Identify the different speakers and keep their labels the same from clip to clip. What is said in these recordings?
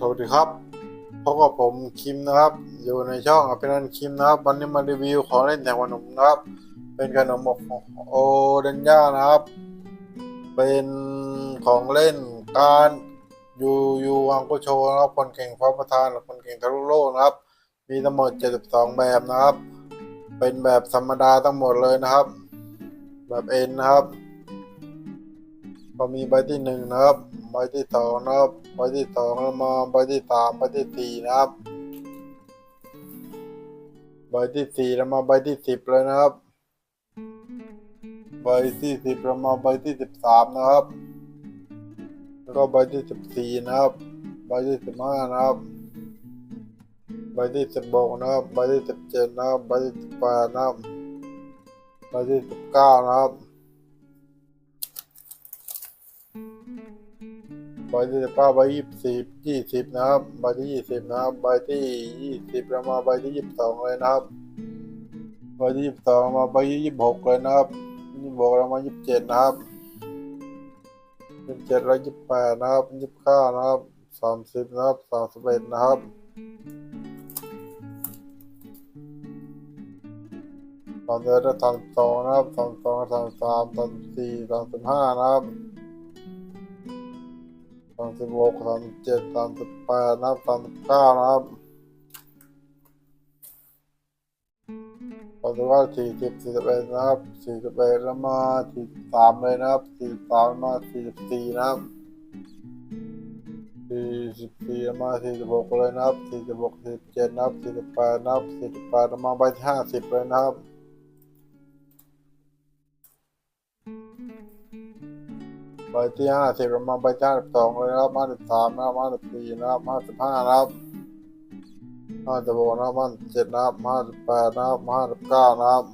Speaker 1: สวัสดีครับพบกับผมคิมนะครับ อยู่ในช่องอภินันคิมนะครับ วันนี้มารีวิวของเล่นแต่ขนมนะครับ เป็นขนมอบโอเดนย่านะครับ เป็นของเล่นการยูยูวังโกโชนะครับคนเก่งฟ้าประธานและคนเก่งทะลุโลกนะครับ มีทั้งหมด 72 แบบนะครับ เป็นแบบธรรมดาทั้งหมดเลยนะครับ แบบเอ็นนะครับ ก็มีใบที่หนึ่งนะครับ ใบที่สองนะครับใบที่สองแล้วมาใบที่สามใบที่สี่นะครับใบที่สี่แล้วมาใบที่สิบเลยนะครับ ใบที่สิบแล้วมาใบที่สิบสามนะครับ แล้วก็ใบที่สิบสี่นะครับ ใบที่สิบห้านะครับ ใบที่สิบหกนะครับ ใบที่สิบเจ็ดนะครับ ใบที่สิบแปดนะครับ ใบที่สิบเก้านะครับ ใบที่สิบเก้าใบยี่สิบยี่สิบนะครับใบที่ยี่สิบนะครับใบที่ยี่สิบแล้วมาใบที่ยี่สิบสองเลยนะครับใบที่ยี่สิบสองมาใบที่ยี่สิบหกเลยนะครับยี่สิบหกแล้วมายี่สิบเจ็ดนะครับยี่สิบเจ็ดแล้วยี่สิบแปดนะครับยี่สิบเก้านะครับสามสิบนะครับสามสิบเอ็ดนะครับสามสิบเอ็ดแล้วสามสองนะครับสามสองสามสิบสามสามสี่สามสิบห้านะครับ สามสิบหกสามสิบเจ็ดสามสิบแปดนะครับสามสิบเก้านะครับพอถือว่าสี่สิบสี่สิบเอ็ดนะครับสี่สิบเอ็ดแล้วมาสี่สิบสามเลยนะครับสี่สิบสามมาสี่สิบสี่นะครับสี่สิบสี่มาสี่สิบหกเลยนะครับสี่สิบหกสี่สิบเจ็ดนะครับสี่สิบแปดนะครับสี่สิบแปดมาใบที่ห้าสิบเลยนะครับ ใบที่ห้าสิบเรามาใบที่ห้าสิบสองเลยนะครับห้าสิบสามนะครับห้าสิบสี่นะครับห้าสิบห้านะครับห้าสิบหกนะครับห้าสิบเจ็ดนะครับห้าสิบแปดนะครับห้าสิบเก้านะครับ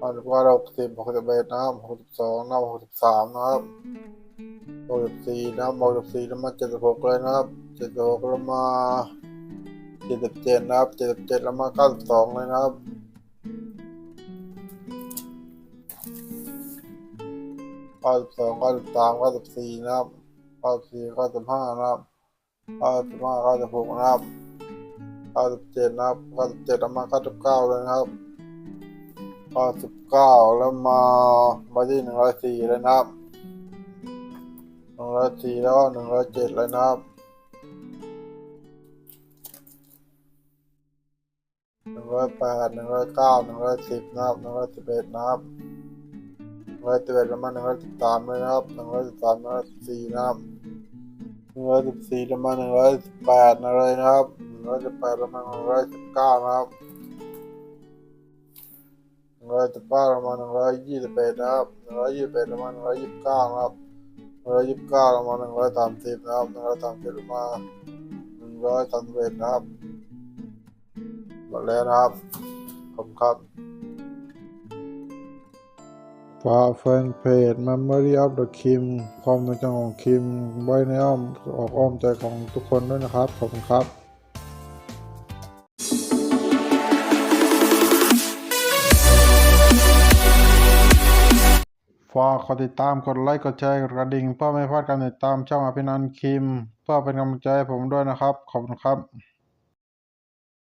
Speaker 1: ห้าสิบเก้าหกสิบหกสิบเอ็ดนะครับหกสิบสองนะครับหกสิบสามนะครับหกสิบสี่นะครับหกสิบสี่แล้วมาเจ็ดสิบหกเลยนะครับเจ็ดสิบหกแล้วมาเจ็ดสิบเจ็ดนะครับเจ็ดสิบเจ็ดแล้วมาเก้าสิบสองเลยนะครับ เก้าสิบสองเก้าสิบสามเก้าสิบสี่นะครับเก้าสิบสี่เก้าสิบห้านะครับเก้าสิบห้าเก้าสิบหกนะครับเก้าสิบเจ็ดนะครับเก้าสิบเจ็ดแล้วมาเก้าสิบเก้าเลยนะครับเก้าสิบเก้าแล้วมามาที่หนึ่งร้อยสี่เลยนะครับหนึ่งร้อยสี่แล้วหนึ่งร้อยเจ็ดเลยนะครับหนึ่งร้อยแปดหนึ่งร้อยเก้าหนึ่งร้อยสิบนะครับหนึ่งร้อยสิบเอ็ดนะครับ ร้อยสิบเอ็ดแล้วมาหนึ่งร้อยสิบสามนะครับหนึ่งร้อยสิบสามหนึ่งร้อยสิบสี่นะครับหนึ่งร้อยสิบสี่แล้วมาหนึ่งร้อยสิบแปดเลยนะครับหนึ่งร้อยสิบแปดแล้วมาหนึ่งร้อยสิบเก้านะครับหนึ่งร้อยสิบเก้าแล้วมาหนึ่งร้อยยี่สิบเอ็ดนะครับหนึ่งร้อยยี่สิบเอ็ดแล้วมาหนึ่งร้อยยี่สิบเก้านะครับหนึ่งร้อยยี่สิบเก้าแล้วมาหนึ่งร้อยสามสิบนะครับหนึ่งร้อยสามสิบแล้วมาหนึ่งร้อยสามสิบเอ็ดนะครับหมดแล้วนะครับขอบคุณครับ ฝากแฟนเพจ Memory of the Kim ความในจังของคิม ไว้ในอ้อมออกอ้อมใจของทุกคนด้วยนะครับ ขอบคุณครับฝากกดติดตามกดไลค์กดแชร์กดกระดิ่งเพื่อไม่พลาดการติดตามช่องอภินันคิม เพื่อเป็นกำลังใจให้ผมด้วยนะครับ ขอบคุณครับ